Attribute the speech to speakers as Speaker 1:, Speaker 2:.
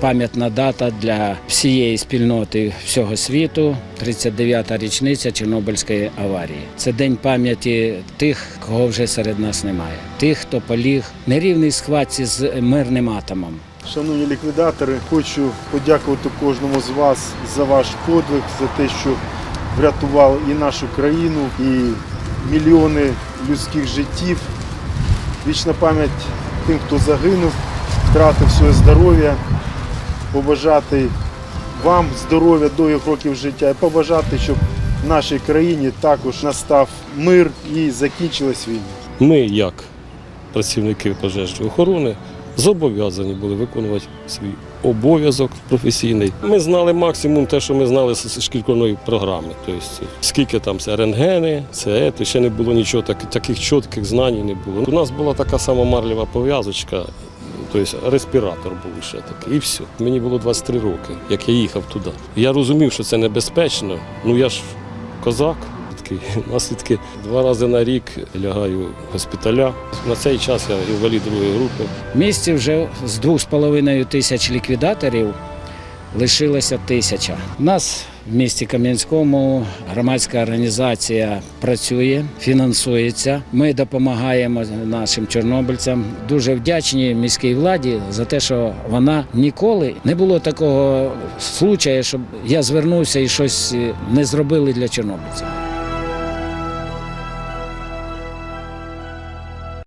Speaker 1: пам'ятна дата для всієї спільноти всього світу. 39-та річниця Чорнобильської аварії. Це день пам'яті тих, кого вже серед нас немає. Тих, хто поліг в нерівній схватці з мирним атомом.
Speaker 2: Шановні ліквідатори, хочу подякувати кожному з вас за ваш подвиг, за те, що врятували і нашу країну, і мільйони людських життів. Вічна пам'ять тим, хто загинув, втратив своє здоров'я, побажати вам здоров'я довгих років життя і побажати, щоб в нашій країні також настав мир і закінчилась війна.
Speaker 3: Ми, як працівники пожежної охорони, зобов'язані були виконувати свій обов'язок професійний. Ми знали максимум те, що ми знали з шкільної програми. Тобто, скільки там це рентгени, це ще не було нічого, так, таких чітких знань не було. У нас була така сама марлєва пов'язочка. Тобто респіратор був ще такий, і все. Мені було 23 роки, як я їхав туди. Я розумів, що це небезпечно. Ну я ж козак. Наслідки два рази на рік лягаю в госпіталя. На цей час я інвалід другої групи.
Speaker 1: В місті вже з 2,5 тисяч ліквідаторів лишилося тисяча. У нас в місті Кам'янському громадська організація працює, фінансується. Ми допомагаємо нашим чорнобильцям. Дуже вдячні міській владі за те, що вона ніколи не було такого случаю, щоб я звернувся і щось не зробили для чорнобильців.